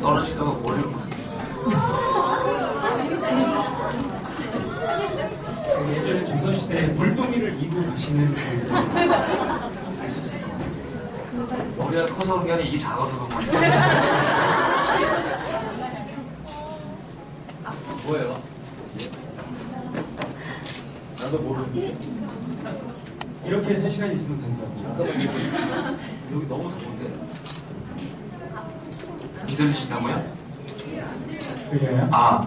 떨어질까봐 모르고. 예전에 조선시대에 물동이를 이고 가시는 분들 알수 있을 것 같습니다. 머리가 커서 그런 게 아니라 이게 작아서 그런 거야. 뭐예요? 나도 모르는데. 이렇게 3시간 있으면 된다고. 여기 너무 더운데. 비들리시나고요? 들려요? 아,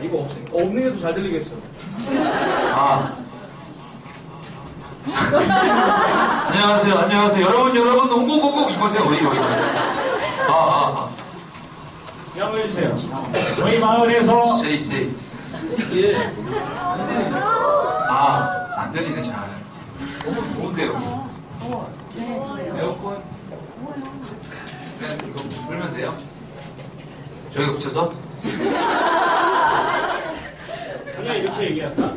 이거 없으니까 없는 게더잘 들리겠어. 아. 안녕하세요, 안녕하세요. 여러분, 여러분, 농구고고 이건데, 어디, 어디, 어디. 아, 아, 아. 한번 해주세요. 저희 마을에서 세이, 세이. 이게 아, 안 들리네, 잘. 너무 좋은데, 여기. 에어컨. 그냥 이거 불면 돼요? 저기 붙여서? 그냥 이렇게 얘기할까?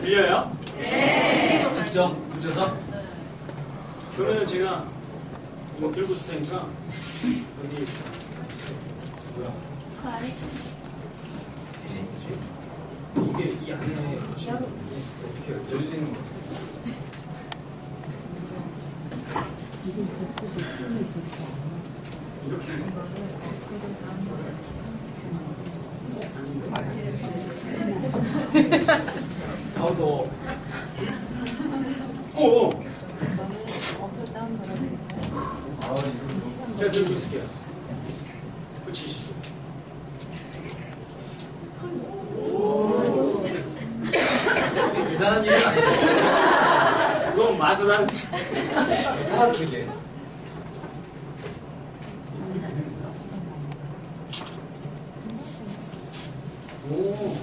들려요? 직접 붙여서 그러면 제가 이거 들고 있을 테니까 여기 뭐야? 이게 이 안에 어떻게? 열리는 거. 이렇게 아우 더워 오! 제가 들고 있을게요 붙이시죠 대단한 일은 아닌데. 그건 맛을 하는 사람들에게 오.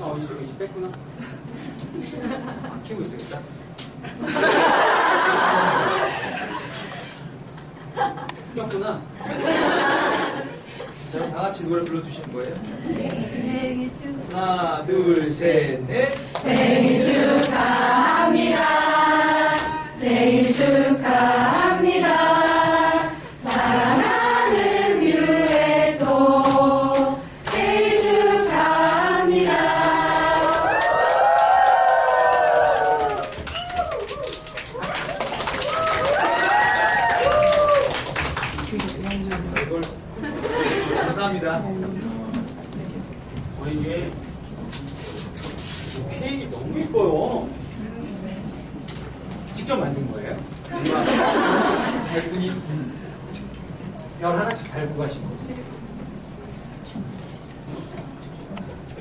아, 이제, 이제 뺐구나. 안 키우고 있어야겠다. 꼈구나. 자, 그럼 다 같이 노래 불러주시는 거예요? 생일 축 하나, 둘, 셋, 넷. 생일 축하합니다. 생일 축하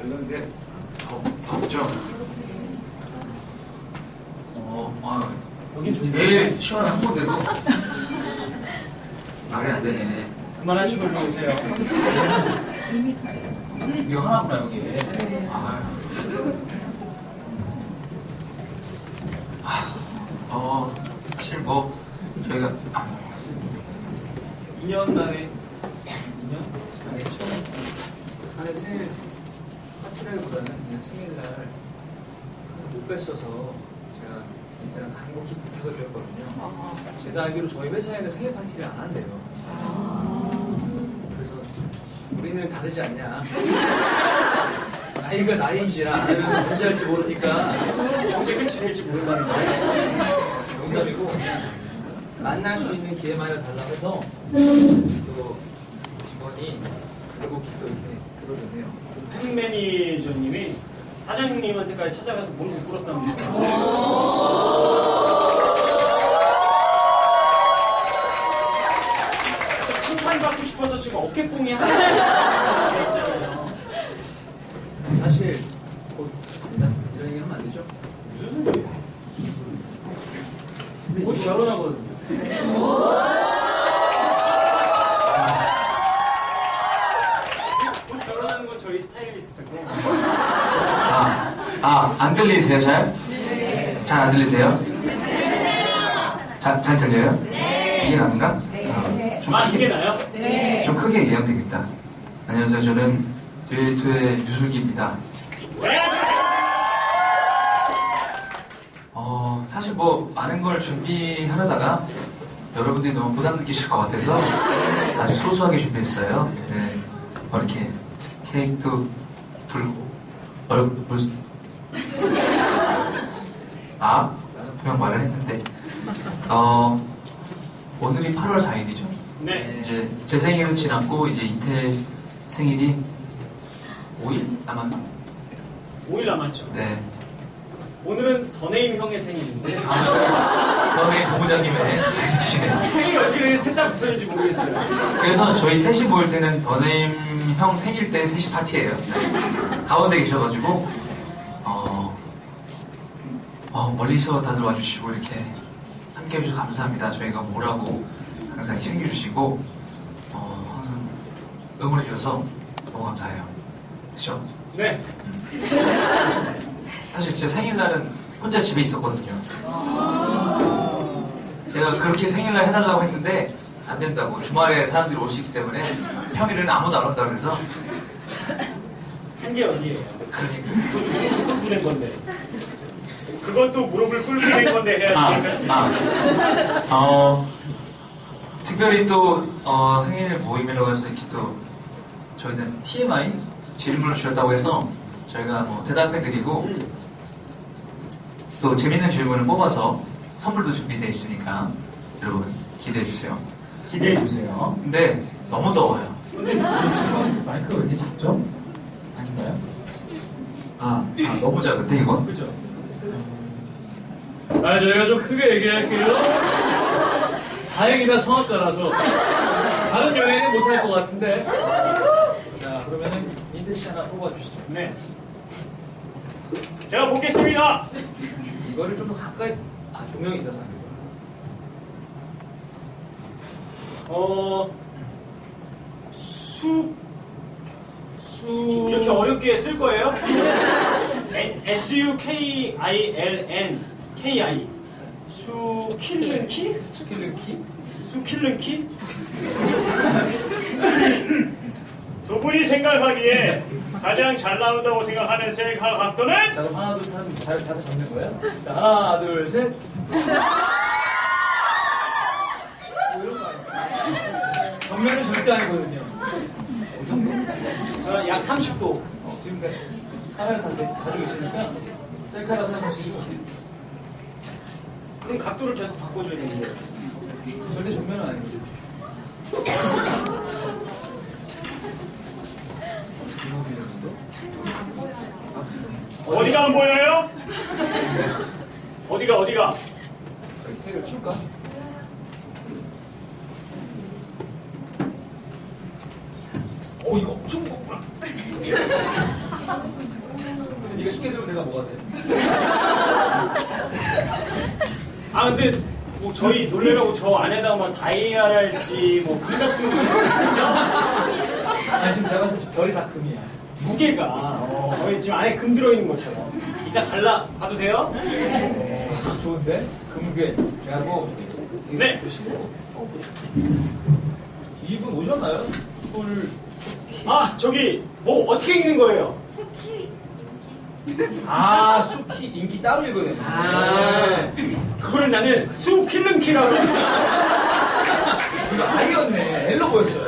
별론데, 덥, 덥죠? 어, 아, 여긴 좋네. 제일 시원한 한 건데도. 말이 안 되네. 그만하신 걸로 오세요. 이거 하나구나, 여기. 아, 아, 어, 사실 뭐, 저희가, 아, 2년 만에 2년 만에 처음 한해 생일 생일날 못 뵀어서 제가 인사랑 간곡히 부탁을 드렸거든요. 제가 알기로 저희 회사에는 생일 파티를 안 한대요. 그래서 우리는 다르지 않냐. 나이가 나이인지라 언제 할지 모르니까 언제 끝이 될지 모른다는 거예요. 농담이고 만날 수 있는 기회만을 달라고 해서 또 직원이 결국 또 이렇게 들어줬네요. 팬 매니저님이 사장님한테까지 찾아가서 무릎을 꿇었답니다. 칭찬받고 싶어서 지금 어깨뽕이 하나 있잖아요. 사실 곧 일단 이런 얘기 하면 안 되죠? 무슨 소리예요? 곧 결혼하거든요. 곧 결혼하는 건 저희 스타일리스트고. 아, 아, 안 들리세요, 잘? 잘안 들리세요? 잘, 잘 들려요? 이게 나은가? 어, 좀 아, 크게, 이게 나요? 좀 크게 얘기하면 되겠다. 안녕하세요, 저는 듀에토의 유슬기입니다. 네. 어, 사실 뭐, 많은 걸 준비하려다가, 여러분들이 너무 부담 느끼실 것 같아서 아주 소소하게 준비했어요. 네. 뭐 이렇게 케이크도 불고 얼굴 불 아 분명 말을 했는데 어 오늘이 8월 4일이죠. 네. 이제 제 생일은 지났고 이제 이태 생일이 5일 남았나? 5일 남았죠. 네. 오늘은 더네임 형의 생일인데 아, 저희 본부장님의 생일이시네요. 생일이 어떻게 셋다 붙었는지 모르겠어요. 그래서 저희 셋이 모일 때는 더네임 형 생일 때 셋이 파티예요. 네. 가운데 계셔가지고 어, 어, 멀리서 다들 와주시고 이렇게 함께 해주셔서 감사합니다. 저희가 뭐라고 항상 챙겨주시고 어, 항상 응원해 주셔서 너무 감사해요. 그렇죠? 네. 사실 제 생일날은 혼자 집에 있었거든요. 제가 그렇게 생일날 해달라고 했는데 안 된다고 주말에 사람들이 올 수 있기 때문에 평일에는 아무도 안 온다고 그래서 한게 어디예요? 그러니까 무릎 꿇는 건데. 그것도 무릎을 꿇게 된 건데 해야지. 아, 아, 어, 특별히 또 어, 생일 모임이라고 해서 이렇게 또 저희는 TMI 질문을 주셨다고 해서 저희가 뭐 대답해드리고 또 재밌는 질문을 뽑아서 선물도 준비되어 있으니까 여러분 기대해 주세요. 기대해 주세요. 근데 너무 더워요. 마이크가 왜 이렇게 작죠? 아닌가요? 아, 아 너무 작은데 이건? 그죠? 아, 저희가 좀 크게 얘기할게요. 다행이다 성악가라서 다른 연예인은 못할 것 같은데. 자, 그러면은 인태 씨 하나 뽑아주시죠. 네. 제가 보겠습니다. 이거를 좀 더 가까이 아 조명이 있어서 안 돼요. 어, 수, 수 이렇게 어렵게 쓸 거예요? S-U-K-I-L-N, K-I. 수킬른 키? 스킬른 키? 수킬른 키? 두 분이 생각하기에 가장 잘 나온다고 생각하는 셀카 각도는? 자 그럼 하나 둘셋 자, 자세 잡는 거예요? 자 하나 둘셋? 정면은 절대 아니거든요. 어, 약 30도. 어, 지금 카메라 다 가지고 계시니까 셀카라 사용하시고 그럼 각도를 계속 바꿔줘야 되는데. 절대 정면은 아니거든요. 어디가 안 보여요? 어디가, 어디가? 테이블 치울까? 오 이거 엄청 먹구나. 근데 네가 쉽게 들으면 내가 뭐가 돼? 아, 근데 뭐 저희 놀래라고 저 안에다 뭐 다이아랄지 뭐금 같은 거 붙이죠? 아 지금 내가 봤을 때 별이 다 금이야. 무게가 어, 저희 지금 안에 금 들어있는 것처럼. 이따 갈라 봐도 돼요? 어, 좋은데? 금괴. 그리고 네. 보시고 이분 오셨나요? 술 아, 저기 뭐 어떻게 읽는 거예요? 아, 수키 인기 따로 읽어야 돼. 아, 그거를 나는 수필름키라고. 이거 아이였네. 엘로 보였어요.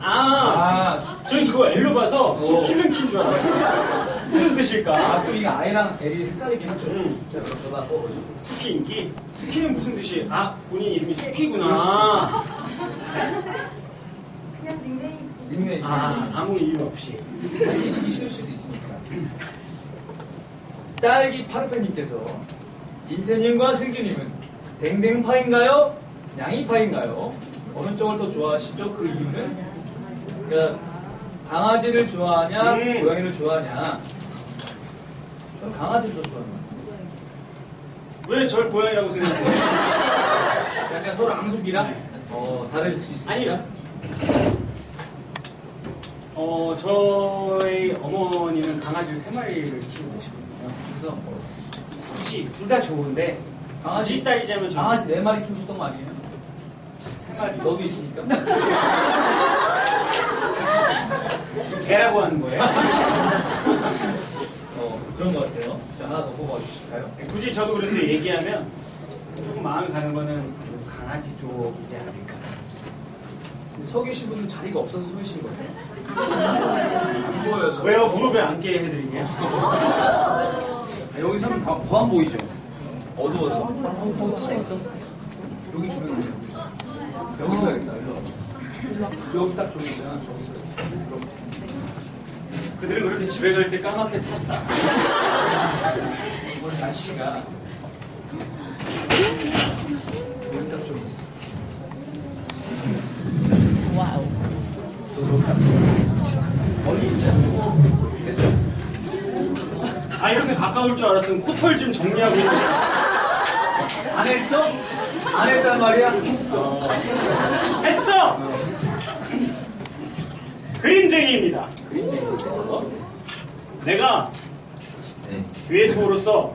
아, 아, 수, 저 이거 엘로 봐서 수필름키인 줄 알았어요. 무슨 뜻일까? 아, 또 이게 아이랑 엘이 헷갈리긴 했죠. 음. 자, 그럼 전화 뽑아줘. 스키 인기? 스키는 무슨 뜻이? 아, 본인 이름이 스키구나. 닉네임. 아, 아무 이유 없이. 알리시기 싫을 수도 있으니까. 딸기 파르페님께서 인태님과 슬기님은 댕댕파인가요? 양이파인가요? 어느 쪽을 더 좋아하시죠? 그 이유는? 그러니까 강아지를 좋아하냐, 음. 고양이를 좋아하냐? 저는 강아지를 더 좋아하는 것왜절 고양이라고? 같아요. 약간 서로 앙숙이랑 어, 다를 수 있으니까. 아니요. 어, 저희 어머니는 강아지를 세 마리를 키우고 계시거든요. 그래서 굳이 둘 다 좋은데 강아지 굳이 따지자면 저는 강아지 네 마리 키우셨던 거 아니에요? 세 마리. 너도 있으니까. 지금 개라고 하는 거예요? 어, 그런 것 같아요. 자, 하나 더 뽑아주실까요? 굳이 저도 그래서 얘기하면 조금 마음이 가는 거는 그 강아지 쪽이지 않을까. 계신 분은 자리가 없어서 서 계신 거예요? 왜요? 무릎에 앉게 해드릴게요. 아, 여기서 하면 더안 보이죠? 어두워서. 여기 조명이 돼. 여기서 해야겠다. 일로 와봐. 여기 딱 조명이잖아. 저기서. 그들은 그렇게 집에 갈 때 까맣게 탔다. 오늘 날씨가 여기 딱 조명 있어. 와우. 멀리 있지 않고. 됐죠? 아 이렇게 가까울 줄 알았으면 코털 좀 정리하고 안 했어? 안 했단 말이야? 했어. 했어. 그림쟁이입니다. 그림쟁이에서 내가 네. 듀에토로서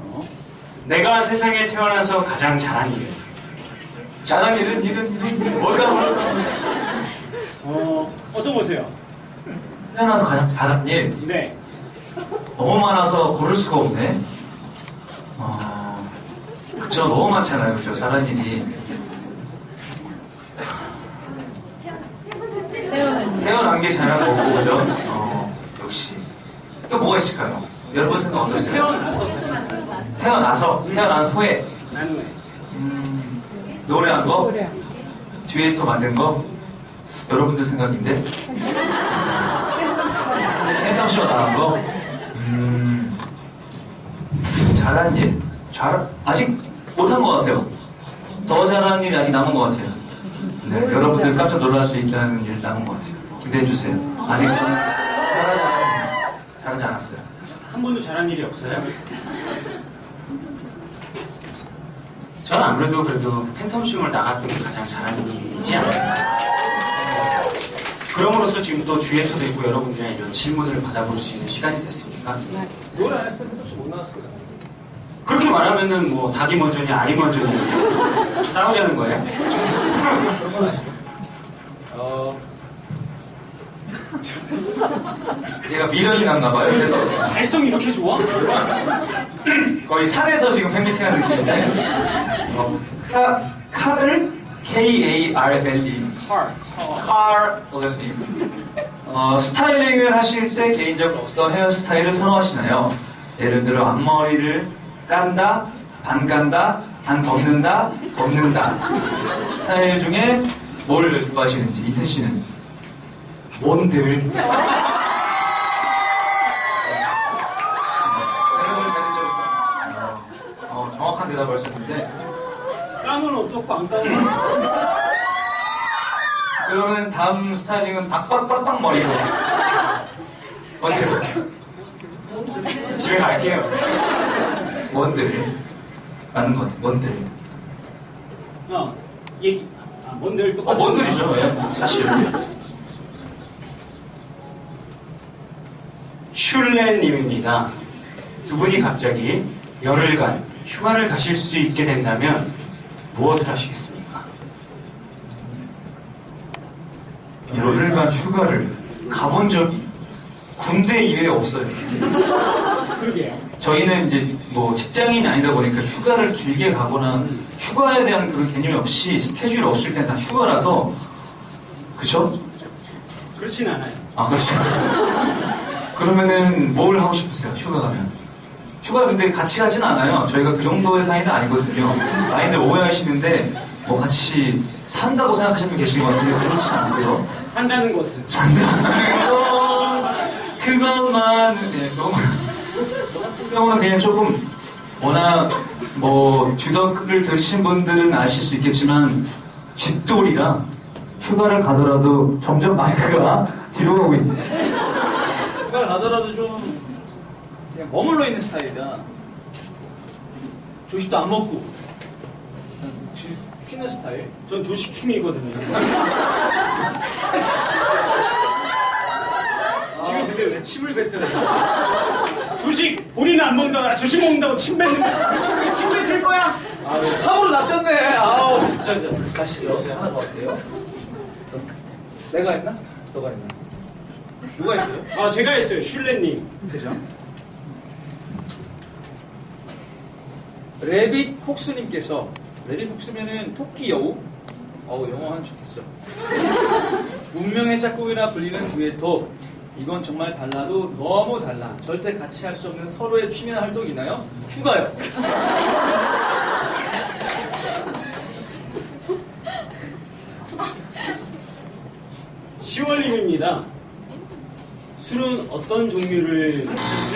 내가 세상에 태어나서 가장 잘한 일. 잘한 일은 일은 일은 뭘까 뭘까 어 어떤 거세요? 태어나서 가장 잘한 일 네. 너무 많아서 고를 수가 없네. 어, 그쵸, 너무 많잖아요. 그죠, 잘한 일이. 태어난 게 잘한 거고, 그죠? 어, 역시. 또 뭐가 있을까요? 여러분 생각 어떠세요? 태어나서 태어나서, 태어난 후에? 음, 노래한 거? 듀에토 만든 거? 여러분들 생각인데? 팬텀쇼 나간 거? 음, 잘한 일. 잘, 아직 못한 것 같아요. 더 잘한 일이 아직 남은 것 같아요. 네, 여러분들 깜짝 놀랄 수 있다는 일 남은 것 같아요. 기대해 주세요. 아직 저는 잘하지 않았습니다. 잘하지 않았어요. 한 번도 잘한 일이 없어요? 저는 아무래도 그래도 팬텀 싱을 나갔던 게 가장 잘한 일이지 않을까. 그럼으로써 지금 또 듀에토도 있고 여러분들의 이런 질문을 받아볼 수 있는 시간이 됐으니까 노래 안 했으면 해도 못 나왔을 거잖아. 그렇게 말하면은 뭐 닭이 먼저냐 알이 먼저냐 싸우자는 거예요? 그런 건 아니고. 어, 얘가 미련이 났나 봐요. 그래서 발성이 이렇게 좋아? 거의 산에서 지금 팬미팅 하는 느낌인데 어, 카, 카를 K-A-R-L-E 컬. Car L-E 어, 스타일링을 하실 때 개인적으로 어떤 헤어스타일을 선호하시나요? 예를 들어 앞머리를 깐다, 반 깐다, 반 덮는다, 덮는다. 스타일 중에 뭘 좋아하시는지 이태 씨는? 뭔들? 어, 정확한 대답을 하셨는데. 까면 어떻고 안 까면 그러면 다음 스타일링은 박박박박 머리로. 뭔들 집에 갈게요. 뭔들 맞는 것 같아. 뭔들 어 얘기. 아 뭔들 어, 똑같은 뭔들이죠? 예, 사실. 슐레님입니다. 두 분이 갑자기 열흘간 휴가를 가실 수 있게 된다면 무엇을 하시겠습니까? 열흘간 휴가를 가본 적이 군대 이외에 없어요. 그러게요 저희는 이제 뭐 직장인이 아니다 보니까 휴가를 길게 가거나 휴가에 대한 그런 개념이 없이 스케줄이 없을 땐다 휴가라서 그쵸? 그렇진 않아요 아 그렇죠. 그러면은 뭘 하고 싶으세요? 휴가 가면? 휴가 근데 같이 가진 않아요. 저희가 그 정도의 사이는 아니거든요. 많이들 오해하시는데 뭐 같이 산다고 생각하시는 분 계신 것 같은데 그렇지 않고요. 산다는 것은 산다는 거 그것만 예, 그것만 저 같은 경우는 그냥 조금 워낙 뭐 주덕을 들으신 분들은 아실 수 있겠지만 집돌이라 휴가를 가더라도 점점 마이크가 뒤로 가고 있네. 휴가를 가더라도 좀 그냥 머물러 있는 스타일이라 조식도 안 먹고 쉬- 쉬는 스타일. 전 조식충이거든요 지금 근데 왜 침을 뱉어요 조식 본인은 안 먹는다 조식 먹는다고 침 뱉는 거야 침 뱉을 거야 아, 네. 탑으로 납졌네. 아우, 진짜. 가시죠. 네, 하나 더 할게요. 내가 했나? 너가 했나? 누가 했어요? 아 제가 했어요 슐레님 그죠? 레빗 폭스님께서 레빗 폭스면은 토끼 여우 어우 영어 한 척했어. 운명의 짝꿍이라 불리는 듀에토. 이건 정말 달라도 너무 달라. 절대 같이 할 수 없는 서로의 취미나 활동이 있나요? 휴가요. 시월님입니다. 술은 어떤 종류를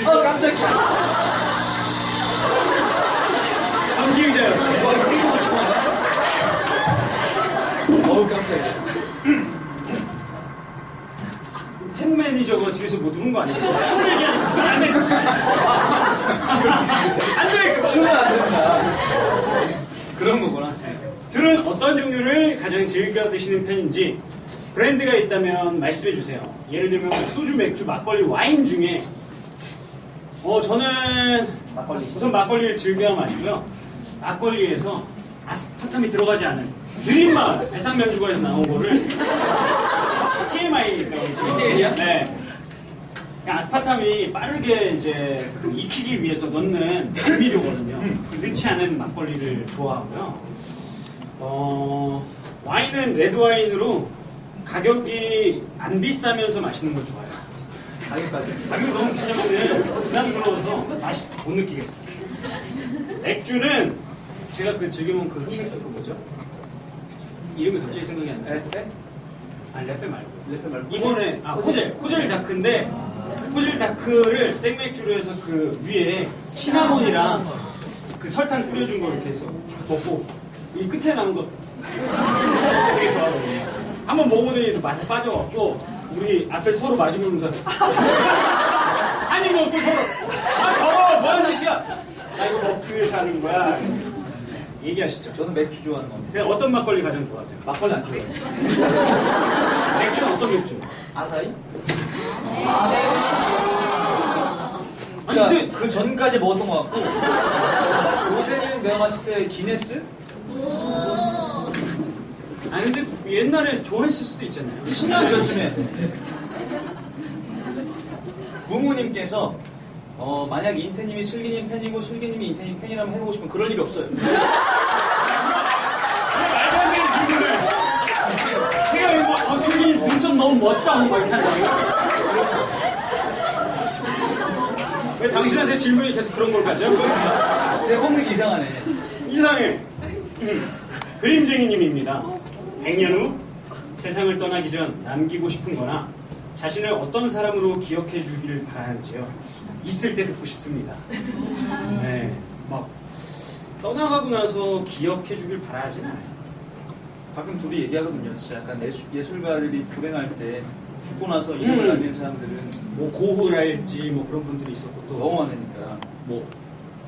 아 깜짝이야. 전기 의자였어요. 어우 깜짝이야. 팬 매니저가 뒤에서 뭐 누른 거 아니에요? 술 얘기하는 거안 돼. 안 돼. 그거. 휴가 안 된다. 그런 거구나. 술은 어떤 종류를 가장 즐겨 드시는 편인지 브랜드가 있다면 말씀해 주세요. 예를 들면 소주, 맥주, 막걸리, 와인 중에 어 저는 막걸리. 우선 막걸리를 즐겨 마시고요. 막걸리에서 아스파탐이 들어가지 않은 느린말 대상면주가에서 나온 거를 TMI니까 TMI야? 네. 아스파탐이 빠르게 이제 그 익히기 위해서 넣는 조미료거든요. 넣지 음. 않은 막걸리를 좋아하고요. 어, 와인은 레드 와인으로 가격이 안 비싸면서 맛있는 걸 좋아해요. 가격까지. 가격이 너무 비싸면은 부담스러워서 맛이 못 느끼겠어요. 맥주는 제가 그 즐겨본 그 흑맥주 그거죠? 이름이 갑자기 생각이 안 나요. 레페? 아니 레페 말고. 레페 말고. 이번에 아 코젤 코젤 다크인데 코젤 다크를 생맥주로 해서 그 위에 시나몬이랑 그 설탕 뿌려준 거 이렇게 해서 쫙 먹고 이 끝에 남은 거 되게 좋아하거든요. 한번 먹어보더니 맛이 빠져갖고 우리 앞에 서로 마주보면서 한입 먹고 서로 아 더워 뭐 하는 짓이야? 아 이거 먹기 사는 거야. 얘기하시죠. 저는 맥주 좋아하는 것 같아요. 그냥 어떤 막걸리 가장 좋아하세요? 막걸리 안 좋아해요. 맥주는 어떤 맥주? 아사히? 아니 근데 그 전까지 먹었던 것 같고 요새는 내가 봤을 때 기네스? 아니 근데 옛날에 좋아했을 수도 있잖아요. 10년 전쯤에 무무님께서 어, 만약 인태님이 슬기님 팬이고 슬기님이 인태님 팬이라면 해보고 싶으면 그럴 일이 없어요. 말도 안 되는 질문을. 제가 이거 어, 수빈이 눈썹 너무 멋져 막 이렇게 한다고. 왜 당신한테 질문이 계속 그런 걸 가죠? 제 뽑는 이상하네. 이상해. 그림쟁이님입니다. 100년 후 세상을 떠나기 전 남기고 싶은 거나 자신을 어떤 사람으로 기억해 주기를 바라는지요. 있을 때 듣고 싶습니다. 네. 막 떠나가고 나서 기억해 주길 바라진 않아요. 가끔 둘이 얘기하거든요. 진짜 약간 예술, 예술가들이 불행할 때 죽고 나서 이름을 음. 남긴 사람들은 뭐 고흐랄지 뭐 그런 분들이 있었고 또 너무 많으니까. 뭐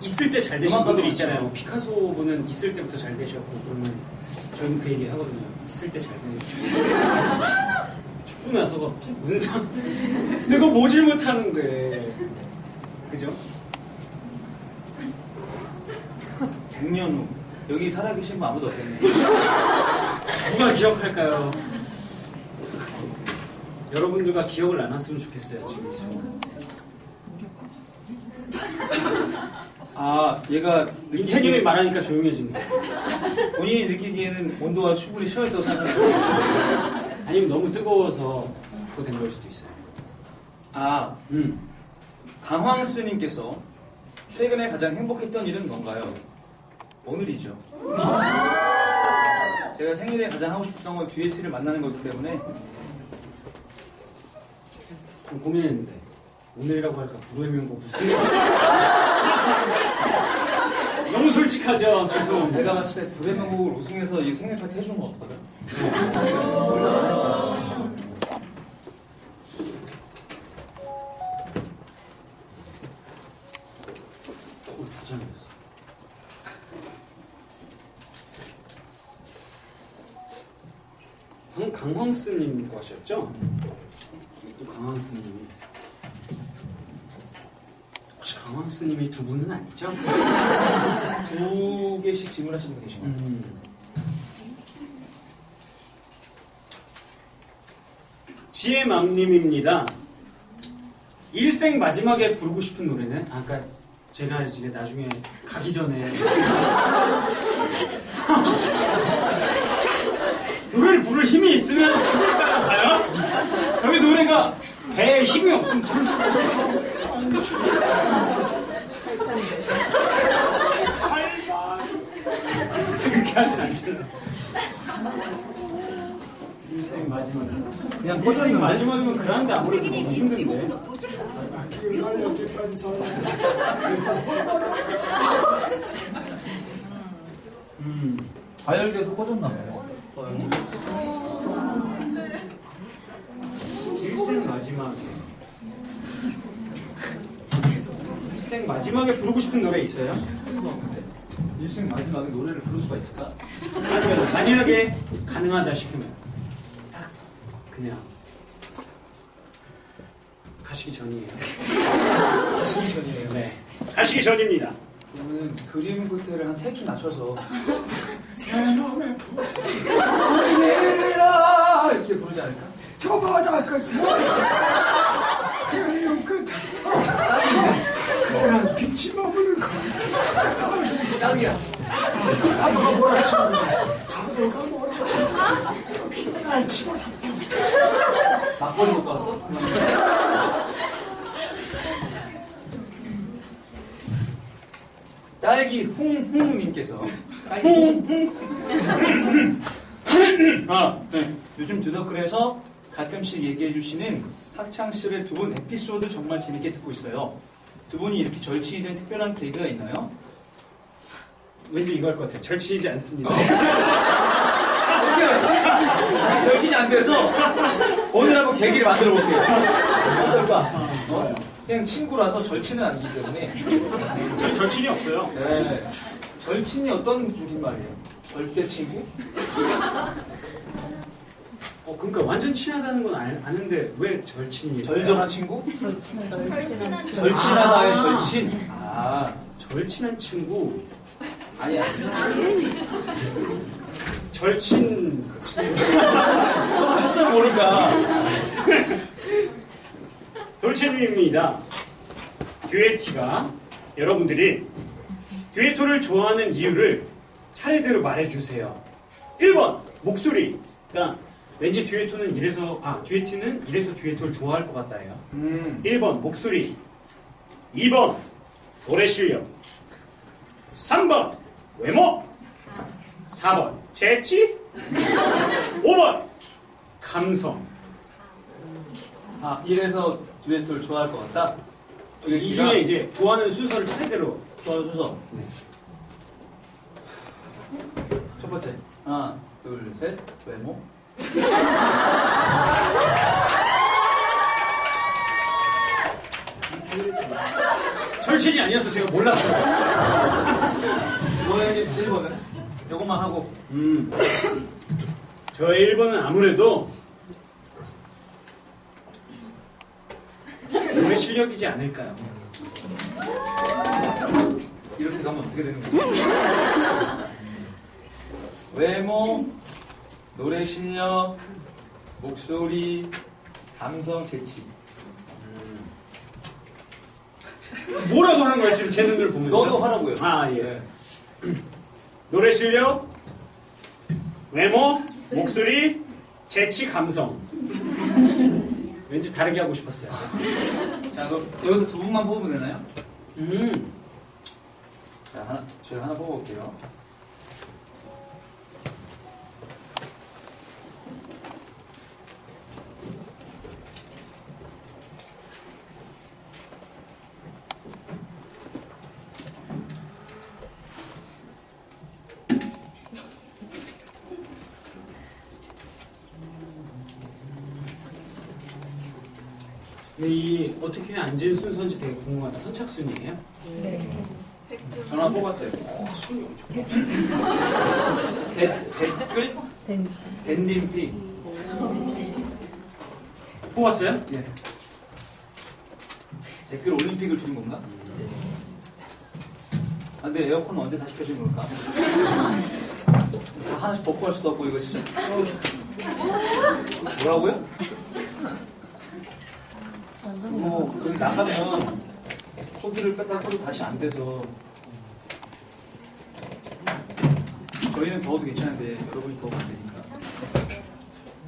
있을 때 잘 되신 분들이 있잖아요. 피카소 분은 있을 때부터 잘 되셨고 그러면 저는 그 얘기 하거든요. 있을 때 잘 되는 죽고 나서가 문상 내가 뭐질 못하는데 그죠? 100년 후 여기 살아계신 분 아무도 없겠네. 누가 기억할까요? 여러분들과 기억을 나눴으면 좋겠어요 지금 이 순간. 아 얘가 인태님이 말하니까 조용해진 거. 본인이 느끼기에는 온도가 충분히 쉬어있다고 생각해요. 아니면 너무 뜨거워서 그거 된 걸 수도 있어요. 아 음. 강황스님께서 최근에 가장 행복했던 일은 뭔가요? 오늘이죠. 제가 생일에 가장 하고 싶었던 건 듀에트를 만나는 거기 때문에 좀 고민했는데 오늘이라고 할까 불후의 명곡 무슨 너무 솔직하죠? 죄송 내가 봤을 때 불의 명곡을 우승해서 이 생일 파티 해준 거 같거든. 거셨죠? 또 강황 스님이 혹시 강황 스님이 두 분은 아니죠? 두 개씩 질문하시는 분 계신가요? 음. 지혜맘님입니다. 일생 마지막에 부르고 싶은 노래는 아까 제가 이제 나중에 가기 전에 노래를 부를 힘이 있으면 죽을까 봐요. 저희 노래가 배에 힘이 없으면 부를 수가 없어요. 그렇게 하진 않죠. 일생 마지막 그냥 일생 꽂았는 마지막이면 그런데 아무래도 너무 힘든데. 그걸 음, 과열돼서 꽂았나 봐요. 음. 마지막에 부르고 싶은 노래 있어요? 일생 마지막에 노래를 부를 수가 있을까? 만약에 가능하다 싶으면 딱 그냥 가시기 전이에요. 가시기 전이에요. 네. 가시기 전입니다. 그러면 그림 끝에를 한세키 낮춰서 새놈의 내리라 이렇게 부르지 않을까? 저 바다 끝에 그리움 끝에 그런 빛이 머무는 곳에 가을 수 딱이야. 파도가 몰아치고 파도가 몰아치고 날 치고 삼켜 막걸리 먹고 왔어? 딸기 홍홍님께서 아, 네. 요즘 드더클에서 가끔씩 얘기해 주시는 학창 시절의 두 분 에피소드 정말 재밌게 듣고 있어요. 두 분이 이렇게 절친이 된 특별한 계기가 있나요? 왠지 이거 할 것 같아요. 절친이지 않습니다. 어떻게 알지? 절친이 안 돼서 오늘 한번 계기를 만들어 볼게요. 어떨까? 어? 그냥 친구라서 절친은 아니기 때문에 저희 절친이 없어요. 네. 절친이 어떤 줄임말이에요? 절대 친구? 어, 그러니까 완전 친하다는 건 알, 아는데 왜 절친이에요? 절절한 친구? 절친한 절친하다의 절친. 아, 절친한 친구, 아니 야. 절친 쳤으면 모를까. 돌체님입니다. 듀에티가 여러분들이 듀에토를 좋아하는 이유를 차례대로 말해주세요. 1번 목소리. 그러니까 왠지 듀에토는 이래서 아 듀에티는 이래서 듀에토를 좋아할 것 같다예요. 음. 1번 목소리 2번 노래 실력 3번 외모 4번 재치 5번 감성 아, 이래서 듀엣을 좋아할 것 같다? 이 중에 이제 좋아하는 순서를 차례대로 좋아요, 주소. 네. 첫 번째. 하나, 둘, 셋. 외모. 절친이 아니어서 제가 몰랐어요 뭐야, 1번은? 요것만 하고. 음. 저의 1번은 아무래도 노래 실력이지 않을까요? 이렇게 가면 어떻게 되는 거지? 외모, 노래 실력, 목소리, 감성, 재치. 뭐라고 하는 거야 지금 제 눈을 보면서 너도 하라고요. 아 예. 네. 노래 실력, 외모, 목소리, 재치, 감성. 왠지 다르게 하고 싶었어요. 자, 그럼 여기서 두 분만 뽑으면 되나요? 음. 자, 하나, 제가 하나 뽑아볼게요. 근데 이 어떻게 앉은 순서인지 되게 궁금하다. 선착순이에요? 전화 뽑았어요. 소리 엄청. 데, 댓글? 댄딤픽. 뽑았어요? 예. 댓글 올림픽을 주는 건가? 아, 근데 에어컨은 언제 다시 켜지는 걸까? 다 하나씩 벗고 할 수도 없고, 이거 진짜. 뭐라고요? 그거, 거기 나가면 소비를 뺐다 켜도 다시 안 돼서. 저희는 더워도 괜찮은데, 여러분이 더우면 안 되니까.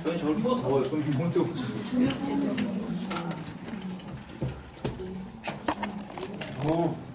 저는 저걸 펴도 더워요. 그럼 못 뜨고. 어.